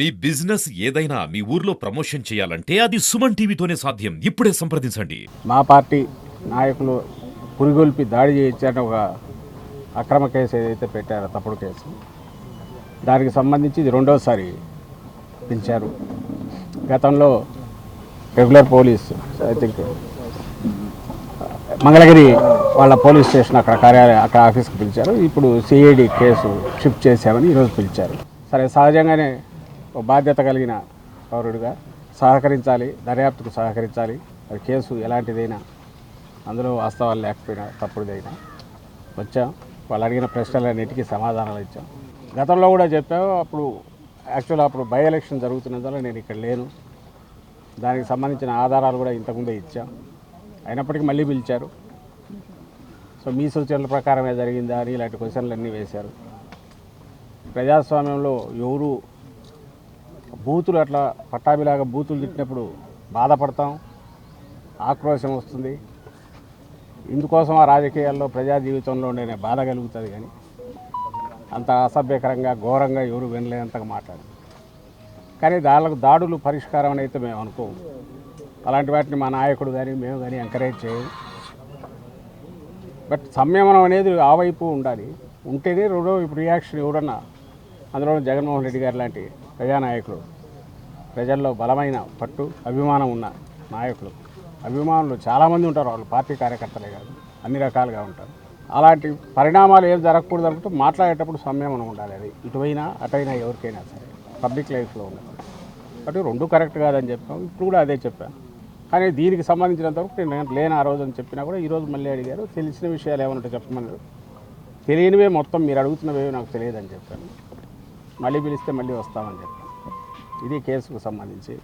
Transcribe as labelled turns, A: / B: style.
A: మీ business ఏదైనా మీ ఊర్లో promotion చేయాలంటే అది సుమన్ టీవీతోనే సాధ్యం. ఇప్పుడే సంప్రదించండి.
B: మా పార్టీ నాయకులు పురిగొల్పి దాడి చేయించారని ఒక అక్రమ కేసు ఏదైతే పెట్టారో తప్పుడు కేసు దానికి సంబంధించి ఇది రెండోసారి పిలిచారు గతంలో regular police I think Mangalagiri వాళ్ళ పోలీస్ స్టేషన్ అక్కడ కార్యాలయం అక్కడ ఆఫీస్కి పిలిచారు. ఇప్పుడు సిఐడి కేసు షిఫ్ట్ చేశామని ఈరోజు పిలిచారు. సరే సహజంగానే బాధ్యత కలిగిన పౌరుడిగా సహకరించాలి దర్యాప్తుకు సహకరించాలి. అది కేసు ఎలాంటిదైనా అందులో వాస్తవాలు లేకపోయినా తప్పుడుదైనా వచ్చాం. వాళ్ళు అడిగిన ప్రశ్నలన్నిటికీ సమాధానాలు ఇచ్చాం. గతంలో కూడా చెప్పావు అప్పుడు యాక్చువల్ అప్పుడు బై ఎలక్షన్ జరుగుతున్నందువల్ల నేను ఇక్కడ లేను. దానికి సంబంధించిన ఆధారాలు కూడా ఇంతకుముందే ఇచ్చాం. అయినప్పటికీ మళ్ళీ పిలిచారు. సో మీ సూచనల ప్రకారమే జరిగిందా అని ఇలాంటి క్వశ్చన్లు అన్నీ వేశారు. ప్రజాస్వామ్యంలో ఎవరు బూతులు అట్లా పట్టాభిలాగా బూతులు తిట్టినప్పుడు బాధపడతాం ఆక్రోశం వస్తుంది. ఇందుకోసం ఆ రాజకీయాల్లో ప్రజా జీవితంలో ఉండే బాధ కలుగుతుంది కానీ అంత అసభ్యకరంగా ఘోరంగా ఎవరు వినలేనంతగా మాట్లాడు కానీ దానికి దాడులు పరిష్కారం అని అయితే మేము అనుకోము. అలాంటి వాటిని మా నాయకుడు కానీ మేము కానీ ఎంకరేజ్ చేయము. బట్ సంయమనం అనేది ఆ వైపు ఉండాలి. ఉంటేనే రెండో ఇప్పుడు రియాక్షన్ ఎవరన్నా అందులో జగన్మోహన్ రెడ్డి గారు లాంటి ప్రజానాయకుడు ప్రజల్లో బలమైన పట్టు అభిమానం ఉన్న నాయకులు. అభిమానులు చాలామంది ఉంటారు వాళ్ళు పార్టీ కార్యకర్తలే కాదు అన్ని రకాలుగా ఉంటారు. అలాంటి పరిణామాలు ఏం జరగకూడదు అనుకుంటూ మాట్లాడేటప్పుడు సంయమనం ఉండాలి అది. ఇటువైనా అటైనా ఎవరికైనా సరే. పబ్లిక్ లైఫ్లో ఉన్నది కాబట్టి రెండు కరెక్ట్ కాదని చెప్పాం ఇప్పుడు కూడా అదే చెప్పాను కానీ దీనికి సంబంధించినంతవరకు నేను లేని ఆ రోజు అని చెప్పినా కూడా ఈరోజు మళ్ళీ అడిగారు తెలిసిన విషయాలు ఏమన్నా చెప్పమన్నారు. తెలియనివే మొత్తం మీరు అడుగుతున్నవే నాకు తెలియదని చెప్పాను. మళ్ళీ పిలిస్తే మళ్ళీ వస్తామని చెప్పాను. ఇది కేసుకు సంబంధించి.